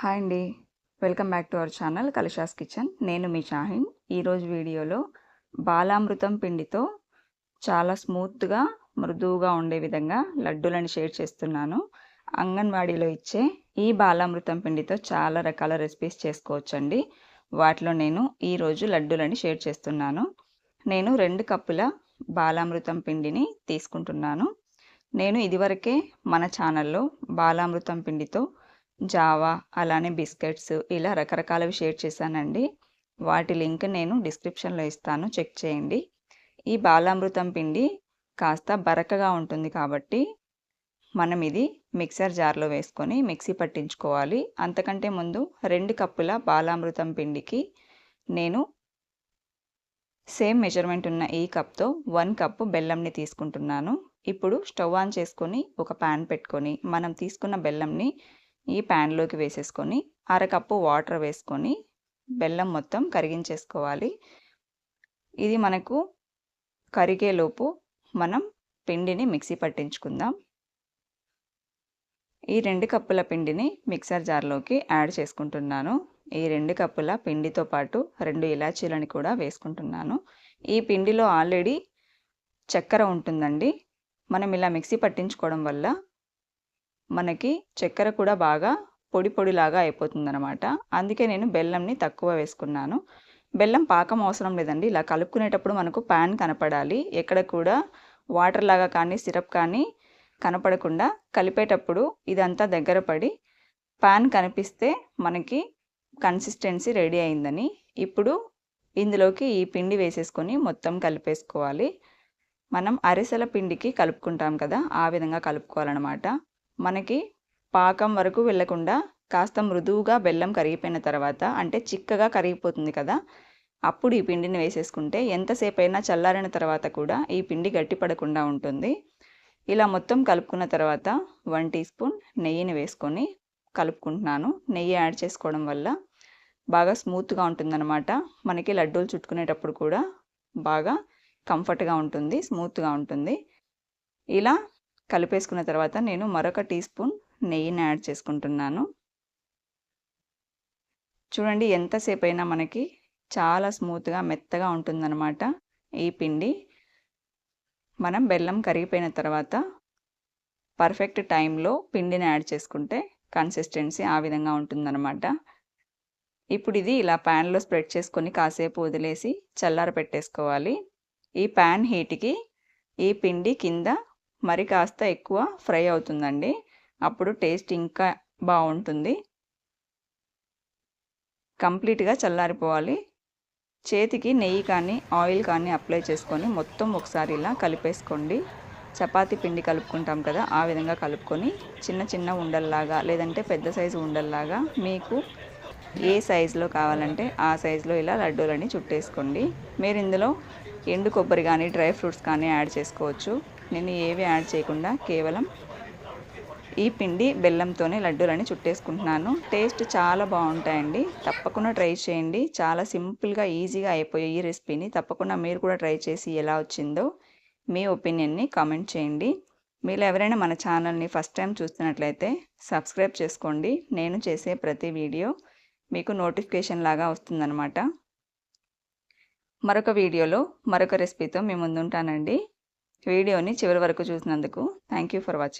Hi అండి. Welcome back to our channel కలిషాస్ kitchen. నేను మీ షాహిన్. ఈరోజు వీడియోలో బాలామృతం పిండితో చాలా స్మూత్గా మృదువుగా ఉండే విధంగా లడ్డూలను షేర్ చేస్తున్నాను. అంగన్వాడీలో ఇచ్చే ఈ బాలామృతం పిండితో చాలా రకాల రెసిపీస్ చేసుకోవచ్చండి. వాటిలో నేను ఈరోజు లడ్డూలని షేర్ చేస్తున్నాను. నేను రెండు కప్పుల బాలామృతం పిండిని తీసుకుంటున్నాను. నేను ఇదివరకే మన ఛానల్లో బాలామృతం పిండితో జావా అలానే బిస్కెట్స్ ఇలా రకరకాలవి షేర్ చేశానండి. వాటి లింక్ నేను డిస్క్రిప్షన్లో ఇస్తాను. చెక్ చేయండి. ఈ బాలామృతం పిండి కాస్త బరకగా ఉంటుంది కాబట్టి మనం ఇది మిక్సర్ జార్లో వేసుకొని మిక్సీ పట్టించుకోవాలి. అంతకంటే ముందు రెండు కప్పుల బాలామృతం పిండికి నేను సేమ్ మెజర్మెంట్ ఉన్న ఈ కప్తో వన్ కప్పు బెల్లంని తీసుకుంటున్నాను. ఇప్పుడు స్టవ్ ఆన్ చేసుకొని ఒక ప్యాన్ పెట్టుకొని మనం తీసుకున్న బెల్లంని ఈ ప్యాన్లోకి వేసేసుకొని అరకప్పు వాటర్ వేసుకొని బెల్లం మొత్తం కరిగించేసుకోవాలి. ఇది మనకు కరిగేలోపు మనం పిండిని మిక్సీ పట్టించుకుందాం. ఈ రెండు కప్పుల పిండిని మిక్సర్ జార్లోకి యాడ్ చేసుకుంటున్నాను. ఈ రెండు కప్పుల పిండితో పాటు రెండు ఇలాచీలని కూడా వేసుకుంటున్నాను. ఈ పిండిలో ఆల్రెడీ చక్కెర ఉంటుందండి. మనం ఇలా మిక్సీ పట్టించుకోవడం వల్ల మనకి చక్కెర కూడా బాగా పొడి పొడిలాగా అయిపోతుందనమాట అందుకే నేను బెల్లంని తక్కువ వేసుకున్నాను. బెల్లం పాకం అవసరం లేదండి. ఇలా కలుపుకునేటప్పుడు మనకు ప్యాన్ కనపడాలి. ఎక్కడ కూడా వాటర్ లాగా కానీ సిరప్ కానీ కనపడకుండా కలిపేటప్పుడు ఇదంతా దగ్గర పడి ప్యాన్ కనిపిస్తే మనకి కన్సిస్టెన్సీ రెడీ అయిందని. ఇప్పుడు ఇందులోకి ఈ పిండి వేసేసుకొని మొత్తం కలిపేసుకోవాలి. మనం అరిసెల పిండికి కలుపుకుంటాం కదా ఆ విధంగా కలుపుకోవాలన్నమాట. మనకి పాకం వరకు వెళ్ళకుండా కాస్త మృదువుగా బెల్లం కరిగిపోయిన తర్వాత అంటే చిక్కగా కరిగిపోతుంది కదా అప్పుడు ఈ పిండిని వేసేసుకుంటే ఎంతసేపు అయినా చల్లారిన తర్వాత కూడా ఈ పిండి గట్టిపడకుండా ఉంటుంది. ఇలా మొత్తం కలుపుకున్న తర్వాత వన్ టీ స్పూన్ నెయ్యిని వేసుకొని కలుపుకుంటున్నాను. నెయ్యి యాడ్ చేసుకోవడం వల్ల బాగా స్మూత్గా ఉంటుందన్నమాట. మనకి లడ్డూలు చుట్టుకునేటప్పుడు కూడా బాగా కంఫర్ట్గా ఉంటుంది స్మూత్గా ఉంటుంది. ఇలా కలిపేసుకున్న తర్వాత నేను మరొక టీ స్పూన్ నెయ్యిని యాడ్ చేసుకుంటున్నాను. చూడండి ఎంతసేపు అయినా మనకి చాలా స్మూత్గా మెత్తగా ఉంటుందన్నమాట ఈ పిండి. మనం బెల్లం కరిగిపోయిన తర్వాత పర్ఫెక్ట్ టైంలో పిండిని యాడ్ చేసుకుంటే కన్సిస్టెన్సీ ఆ విధంగా ఉంటుందన్నమాట. ఇప్పుడు ఇది ఇలా ప్యాన్లో స్ప్రెడ్ చేసుకొని కాసేపు వదిలేసి చల్లార పెట్టేసుకోవాలి ఈ ప్యాన్ హీట్కి ఈ పిండి కింద మరి కాస్త ఎక్కువ ఫ్రై అవుతుందండి. అప్పుడు టేస్ట్ ఇంకా బాగుంటుంది. కంప్లీట్గా చల్లారిపోవాలి. చేతికి నెయ్యి కానీ ఆయిల్ కానీ అప్లై చేసుకొని మొత్తం ఒకసారి ఇలా కలిపేసుకోండి. చపాతి పిండి కలుపుకుంటాం కదా ఆ విధంగా కలుపుకొని చిన్న చిన్న ఉండల్లాగా లేదంటే పెద్ద సైజు ఉండల్లాగా మీకు ఏ సైజులో కావాలంటే ఆ సైజులో ఇలా లడ్డూలని చుట్టేసుకోండి. మీరు ఇందులో ఎండు కొబ్బరి కానీ డ్రై ఫ్రూట్స్ కానీ యాడ్ చేసుకోవచ్చు. నేను ఏవి యాడ్ చేయకుండా కేవలం ఈ పిండి బెల్లంతోనే లడ్డూలని చుట్టేసుకుంటున్నాను. టేస్ట్ చాలా బాగుంటాయండి. తప్పకుండా ట్రై చేయండి. చాలా సింపుల్గా ఈజీగా అయిపోయే ఈ రెసిపీని తప్పకుండా మీరు కూడా ట్రై చేసి ఎలా వచ్చిందో మీ ఒపీనియన్ని కామెంట్ చేయండి. మీరు ఎవరైనా మన ఛానల్ని ఫస్ట్ టైం చూస్తున్నట్లయితే సబ్స్క్రైబ్ చేసుకోండి. నేను చేసే ప్రతి వీడియో మీకు నోటిఫికేషన్ లాగా వస్తుందన్నమాట. మరొక వీడియోలో మరొక రెసిపీతో మీ ముందుంటానండి. వీడియోని చివరి వరకు చూసినందుకు థ్యాంక్ యూ ఫర్ వాచింగ్.